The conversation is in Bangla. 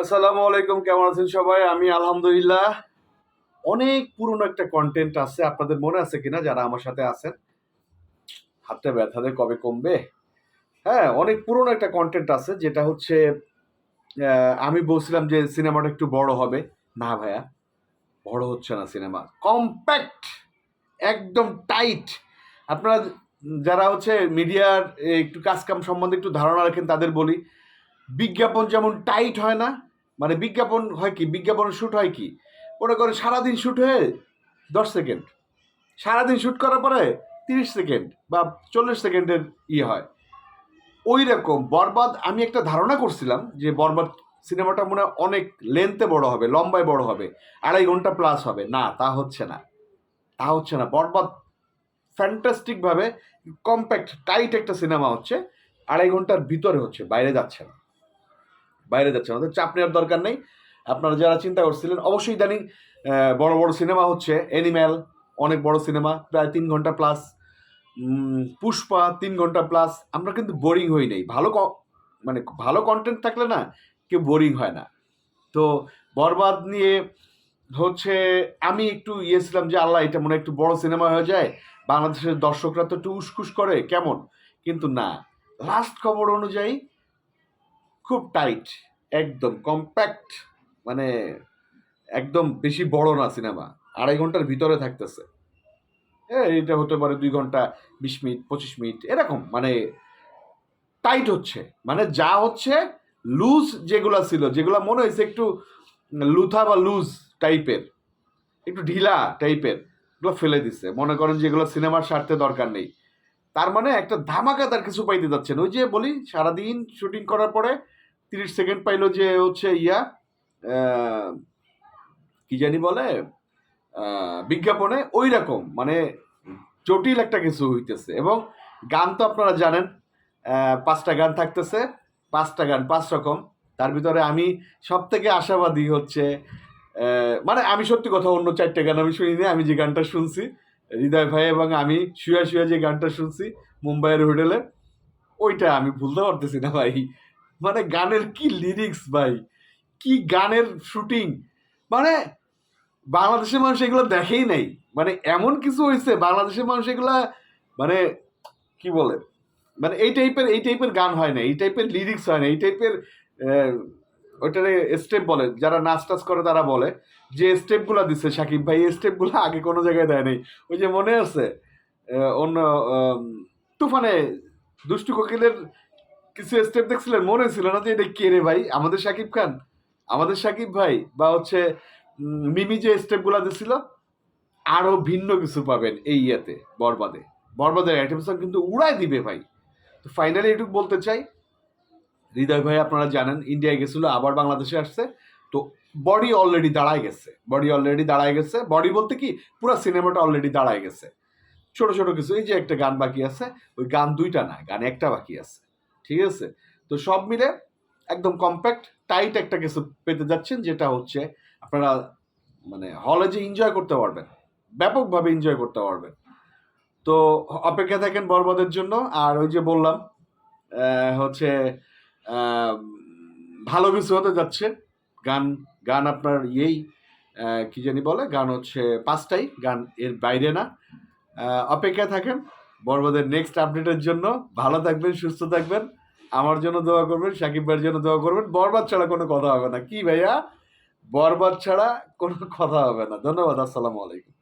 আসসালামু আলাইকুম, কেমন আছেন সবাই? আমি আলহামদুলিল্লাহ অনেক পুরনো একটা কন্টেন্ট আছে। আপনাদের মনে আছে কিনা যারা আমার সাথে আছেন? হাতটা ব্যথাতে কবে কমবে? হ্যাঁ অনেক পুরনো একটা কন্টেন্ট আছে, যেটা হচ্ছে আমি বলছিলাম যে সিনেমাটা একটু বড় হবে। না ভাইয়া, বড় হচ্ছে না সিনেমা। কম্প্যাক্ট একদম টাইট আপনারা যারা হচ্ছে মিডিয়ার একটু কাজকাম সম্বন্ধে একটু ধারণা রাখেন, তাদের বলি, বিজ্ঞাপন যেমন টাইট হয় না মানে বিজ্ঞাপন হয় কি? বিজ্ঞাপন শ্যুট হয় কি? মনে করেন সারাদিন শ্যুট হয়ে দশ সেকেন্ড সারাদিন শ্যুট করার পরে তিরিশ সেকেন্ড বা চল্লিশ সেকেন্ডের ইয়ে হয়। ওই রকম বরবাদ, আমি একটা ধারণা করছিলাম যে বরবাদ সিনেমাটা মনে হয় অনেক লেন্থে বড় হবে, লম্বায় বড় হবে, আড়াই ঘণ্টা প্লাস হবে। না, তা হচ্ছে না। তা হচ্ছে না। বরবাদ ফ্যান্টাস্টিকভাবে কম্প্যাক্ট টাইট একটা সিনেমা হচ্ছে, আড়াই ঘণ্টার ভিতরে হচ্ছে, বাইরে যাচ্ছে না। বাইরে যাচ্ছে না। ওদের চাপ নেওয়ার দরকার নেই। আপনারা যারা চিন্তা করছিলেন, অবশ্যই ইদানিং বড় বড় সিনেমা হচ্ছে অ্যানিম্যাল অনেক বড় সিনেমা, প্রায় তিন ঘণ্টা প্লাস পুষ্পা, তিন ঘণ্টা প্লাস আমরা কিন্তু বোরিং হই নাই। ভালো মানে ভালো কন্টেন্ট থাকলে না, কেউ বোরিং হয় না। তো বরবাদ নিয়ে হচ্ছে, আমি একটু ইয়ে ছিলাম যে, আল্লাহ, এটা মনে একটু বড় সিনেমা হয়ে যায়। বাংলাদেশের দর্শকরা তো একটু উসকুস করে, কেমন? কিন্তু না। লাস্ট খবর অনুযায়ী খুব টাইট একদম কম্প্যাক্ট মানে একদম বেশি বড় না সিনেমা আড়াই ঘণ্টার ভিতরে থাকতেছে। হ্যাঁ এটা হতে পারে দুই ঘণ্টা, বিশ মিনিট, পঁচিশ মিনিট, এরকম মানে টাইট হচ্ছে। মানে যা হচ্ছে লুজ যেগুলো ছিল, যেগুলো মনে হয়েছে একটু লুথা বা লুজ টাইপের একটু ঢিলা টাইপের এগুলো ফেলে দিচ্ছে মনে করেন যেগুলো সিনেমার স্বার্থে দরকার নেই। তার মানে একটা ধামাকাদার কিছু পাইতে যাচ্ছেন। ওই যে বলি, সারাদিন শুটিং করার পরে তিরিশ সেকেন্ড পাইলো যে হচ্ছে ইয়া কি জানি বলে বিজ্ঞাপনে ওই রকম মানে জটিল একটা কিছু হইতেছে। এবং গান তো আপনারা জানেন পাঁচটা গান থাকতেছে, পাঁচটা গান, পাঁচ রকম। তার ভিতরে আমি সব থেকে আশাবাদী হচ্ছে মানে আমি সত্যি কথা অন্য চারটে গান আমি শুনিনি, আমি যে গানটা শুনছি, হৃদয় ভাই এবং আমি শুয়ে শুয়া যে গানটা শুনছি মুম্বাইয়ের হোটেলে, ওইটা আমি ভুলতে পারতেছি না ভাই। মানে গানের কি লিরিক্স ভাই? কি গানের শুটিং মানে বাংলাদেশের মানুষ এগুলো দেখেই নাই। মানে এমন কিছু হয়েছে বাংলাদেশের মানুষ এগুলা মানে কি বলে? মানে এই টাইপের এই টাইপের গান হয় না, এই টাইপের লিরিক্স হয় না, এই টাইপের ওইটারে স্টেপ বলে, যারা নাচ টাচ করে তারা বলে, যে স্টেপগুলো দিচ্ছে সাকিব ভাই, এই স্টেপগুলো আগে কোনো জায়গায় দেয় নাই। ওই যে মনে আছে অন্য তুফানে দুষ্টু কোকিলের কিছু স্টেপ দেখছিলেন, মনে ছিল না যে এটা কে রে ভাই? আমাদের সাকিব খান? আমাদের সাকিব ভাই বা হচ্ছে মিমি যে স্টেপগুলো দিছিল, আরও ভিন্ন কিছু পাবেন এই ইয়েতে, বরবাদে। বরবাদের আইটেম সং কিন্তু উড়াই দিবে ভাই। তো ফাইনালি এটুকু বলতে চাই, হৃদয় ভাই আপনারা জানেন ইন্ডিয়ায় গেছিল, আবার বাংলাদেশে আসছে। তো বডি অলরেডি দাঁড়ায় গেছে বডি অলরেডি দাঁড়ায় গেছে। বডি বলতে কি, পুরো সিনেমাটা অলরেডি দাঁড়ায় গেছে। ছোট ছোট কিছু, এই যে একটা গান বাকি আছে, ওই গান দুইটা না, গান একটা বাকি আছে। ঠিক আছে? তো সব মিলে একদম কম্প্যাক্ট টাইট একটা কিছু পেতে যাচ্ছেন, যেটা হচ্ছে আপনারা মানে হলে যে এনজয় করতে পারবেন, ব্যাপকভাবে এনজয় করতে পারবেন। তো অপেক্ষা থাকেন বরবাদের জন্য, আর ওই যে বললাম হচ্ছে ভালো কিছু হতে যাচ্ছে। গান গান আপনার ইয়েই কি জানি বলে? গান হচ্ছে পাঁচটাই, গান এর বাইরে না। অপেক্ষায় থাকেন বরবাদের নেক্সট আপডেটের জন্য ভালো থাকবেন, সুস্থ থাকবেন। আমার জন্য দোয়া করবেন, সাকিব ভাইয়ের জন্য দোয়া করবেন। বরবাদ ছাড়া কোনো কথা হবে না। কি ভাইয়া? বরবাদ ছাড়া কোনো কথা হবে না। ধন্যবাদ, আসসালামু আলাইকুম।